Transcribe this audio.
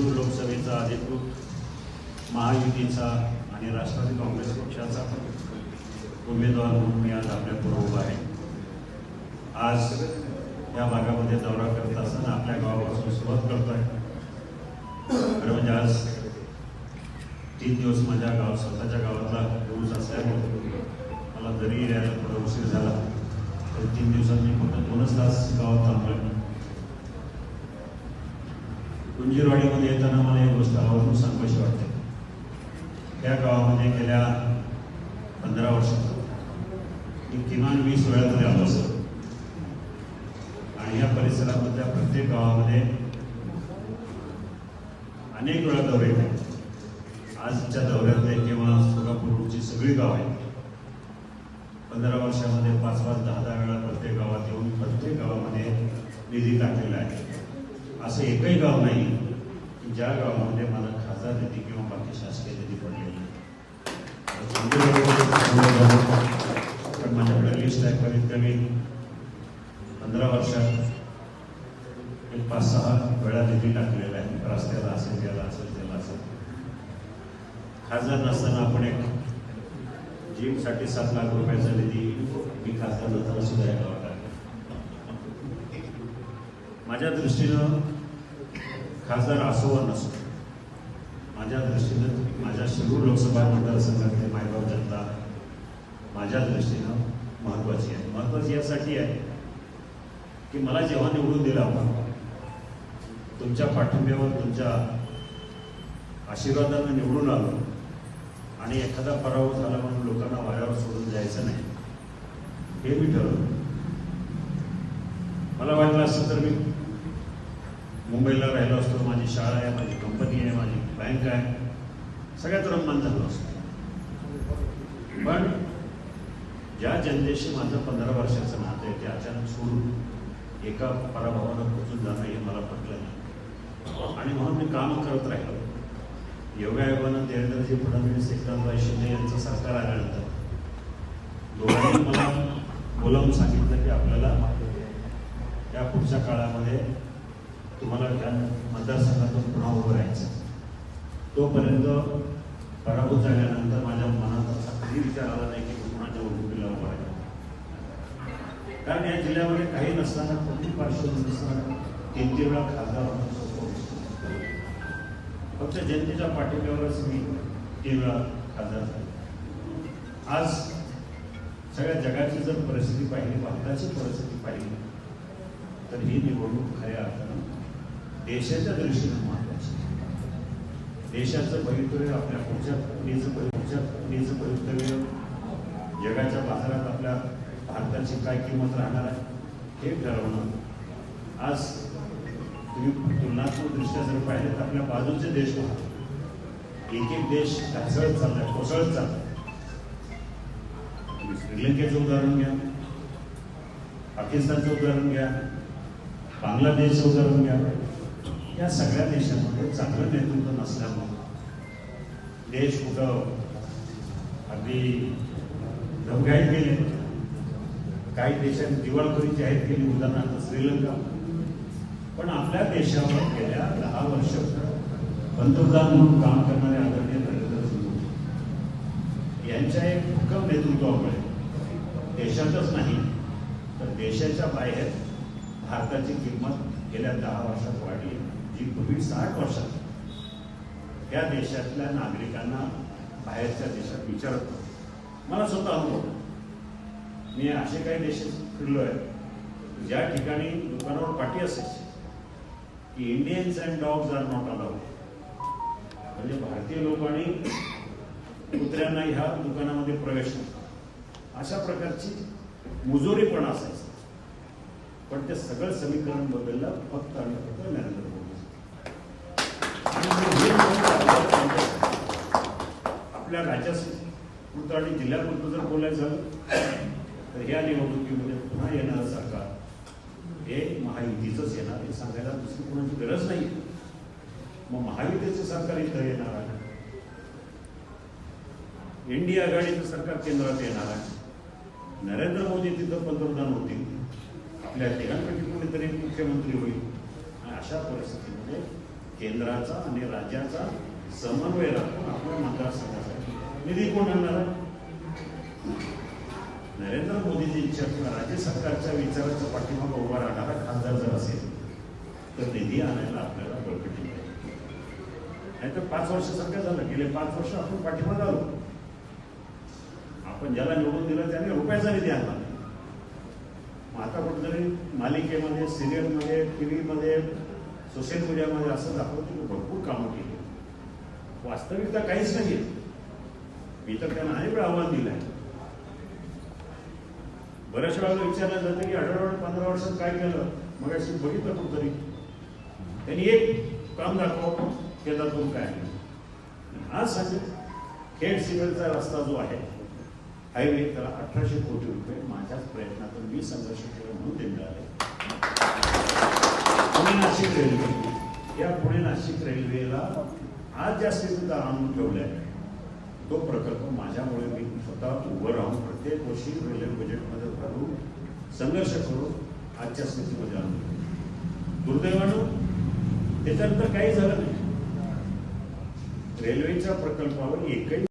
शिरूर लोकसभेचा अधिकृत महायुतीचा आणि राष्ट्रवादी काँग्रेस पक्षाचा उमेदवार म्हणून मी आज आपल्यापुढे उभा आहे. आज या भागामध्ये दौरा करत असताना आपल्या गावापासून सुरुवात करतोय. खरं म्हणजे आज तीन दिवस माझ्या गाव स्वतःच्या गावातला दिवस असल्यामुळे मला जरी यायला थोडा उशीर झाला. तर तीन दिवसात मी फक्त दोनच तास गावात थांबलो कुंजीरवाडीमध्ये येताना मला एक गोष्ट आवर्जून सांगायची वाटते. त्या गावामध्ये गेल्या पंधरा वर्षात मी किमान वीस वेळा तरी आलो असेल आणि या परिसरामधल्या प्रत्येक गावामध्ये अनेक वेळा दौरे केले आजच्या दौऱ्यातले किंवा सोलापूरची सगळी गाव आहेत. पंधरा वर्षामध्ये पाच पाच दहा दहा वेळा प्रत्येक गावात येऊन प्रत्येक गावामध्ये निधी टाकलेला आहे. असं एकही गाव नाही की ज्या गावामध्ये मला खासदार निधी किंवा बाकी शासकीय निधी पडलेली पण माझ्याकडे लिस्ट आहे कमीत कमी पंधरा वर्षात एक पाच सहा वेळा निधी टाकलेला आहे. रस्त्याला असेल त्याला असेल त्याला असेल. खासदार नसताना आपण एक जिमसाठी सात लाख रुपयाचा निधी मी खासदार नसताना सुद्धा या गावात माझ्या दृष्टीनं खासदार असो वा नसो माझ्या दृष्टीनं माझ्या शिरूर लोकसभा मतदारसंघातली मायबाप जनता माझ्या दृष्टीनं महत्वाची आहे. महत्वाची यासाठी आहे की मला जेव्हा निवडून दिला होता तुमच्या पाठिंब्यावर तुमच्या आशीर्वादानं निवडून आलो आणि एखादा पराभव झाला म्हणून लोकांना वाऱ्यावर सोडून जायचं नाही हे मी ठरवलं. मला वाटलं असतं तर मी मुंबईला राहिलो असतो माझी शाळा आहे माझी कंपनी आहे माझी बँक आहे. सगळ्यात रममान झालो असतो पण ज्या जनतेशी माझं पंधरा वर्षाचं नातं आहे ते अचानक सोडून एका पराभवानं पोचून जाणं हे मला पटलं नाही. आणि म्हणून मी काम करत राहिलो. योगायोगानं देवेंद्रजी फडणवीस एकनाथराव शिंदे यांचं सरकार आल्यानंतर दोघांनी मला बोलावून सांगितलं की आपल्याला या पुढच्या काळामध्ये तुम्हाला त्या मतदारसंघातून पुन्हा उभं राहायचं तोपर्यंत पराभूत झाल्यानंतर माझ्या मनात असा कधी विचार आला नाही की मी पुन्हा निवडणुकीला उभं राहील. कारण या जिल्ह्यामध्ये काही नसताना कोणती पार्श्वभूमी नसताना तीन तीन वेळा खासदार होणं फक्त जनतेच्या पाठिंब्यावरच मी तीन वेळा खासदार झालो. आज सगळ्या जगाची जर परिस्थिती पाहिली भारताची परिस्थिती पाहिली तर ही निवडणूक खऱ्या अर्थानं देशाच्या दृष्टीनं महत्त्वाचे देशाचं भवितव्य आपल्या पुढच्या पिढीचं पुढच्या पिढीचं भवितव्य जगाच्या बाजारात आपल्या भारताची काय किंमत राहणार आहे हे ठरवणं. आज तुम्ही तुलनात्मक दृष्ट्या जर पाहिलं तर आपल्या बाजूचे देश पहा. एक एक देश ढासळत चाललाय कोसळत चाललाय. तुम्ही श्रीलंकेचं उदाहरण घ्या पाकिस्तानचं उदाहरण घ्या बांगलादेशचं उदाहरण घ्या. या सगळ्या देशांमध्ये चांगलं नेतृत्व नसल्यामुळे देश कुठं अगदी धमघाईत गेले. काही देशात दिवाळखोरी जाहीर केली उदाहरणार्थ श्रीलंका. पण आपल्या देशावर गेल्या दहा वर्ष पंतप्रधान म्हणून काम करणारे आदरणीय नरेंद्र मोदी यांच्या एक भक्कम नेतृत्वामुळे देशातच नाही तर देशाच्या बाहेर भारताची किंमत गेल्या दहा वर्षात वाढली जी पूर्वी साठ वर्षात त्या देशातल्या नागरिकांना बाहेरच्या देशात विचारत नव्हतं. मला स्वतः अनुभव मी असे काही देश फिरलो आहे ज्या ठिकाणी दुकानावर पाठी असायची की Indians and dogs are not allowed म्हणजे भारतीय लोकांनी कुत्र्यांना ह्या दुकानामध्ये प्रवेश नव्हता. अशा प्रकारची मुजोरीपणा असायची. पण ते सगळं समीकरण बदललं फक्त आणि फक्त नरेंद्र आपल्या राज्या हे आपल्या आणि जिल्ह्यापुरतं जर बोलायचं झालं तर ह्या निवडणुकीमध्ये पुन्हा येणारं सरकार हे महायुतीचंच येणार हे सांगायला दुसरी कोणाची गरज नाही. मग महायुतीचं सरकार इथं येणार आहे. एनडीए आघाडीचं सरकार केंद्रात येणार आहे. नरेंद्र मोदी तिथं पंतप्रधान होतील. आपल्या तिघांपैकी कोणीतरी मुख्यमंत्री होईल. आणि अशा परिस्थितीमध्ये केंद्राचा आणि राज्याचा समन्वय राखून आपल्या मतदारसंघासाठी निधी कोण आणणार नरेंद्र मोदीजींच्या किंवा राज्य सरकारच्या विचाराच्या पाठीमागे उभा राहणारा खासदार जर असेल तर निधी आणायला आपल्याला बळकटी पाहिजे नाही तर पाच वर्ष सारखं झालं गेले पाच वर्ष आपण पाठीमागे आलो. आपण ज्याला निवडून दिलं त्याने रुपयाचा निधी आणला. मग आता कुठेतरी मालिकेमध्ये सिरियलमध्ये टी व्हीमध्ये सोशल मीडियामध्ये असं दाखवतो की भरपूर कामं केली. वास्तविकता काहीच नाही मी तर त्यांना अनेक वेळा आव्हान दिलं आहे बऱ्याचशा वेळेला विचारलं जातं की अठरा वर्ष पंधरा वर्षात काय केलं? मग अशी बघितलं कुठतरी. त्यांनी एक काम दाखव केंद्रातून काय आज सांगेल खेड सिव्हिलचा रस्ता जो आहे हायवे त्याला अठराशे कोटी रुपये माझ्याच प्रयत्नातून मी संघर्ष केला म्हणून ते मिळाले पुणे नाशिक रेल्वे या पुणे नाशिक रेल्वेला आज ज्या स्थितीत आणून ठेवल्या तो प्रकल्प माझ्यामुळे मी स्वतः उभं राहून प्रत्येक वर्षी रेल्वे बजेटमध्ये घालून संघर्ष करून आजच्या स्थितीमध्ये आणून दुर्दैवानं त्याच्यानंतर काही झालं नाही. रेल्वेच्या प्रकल्पावर एकही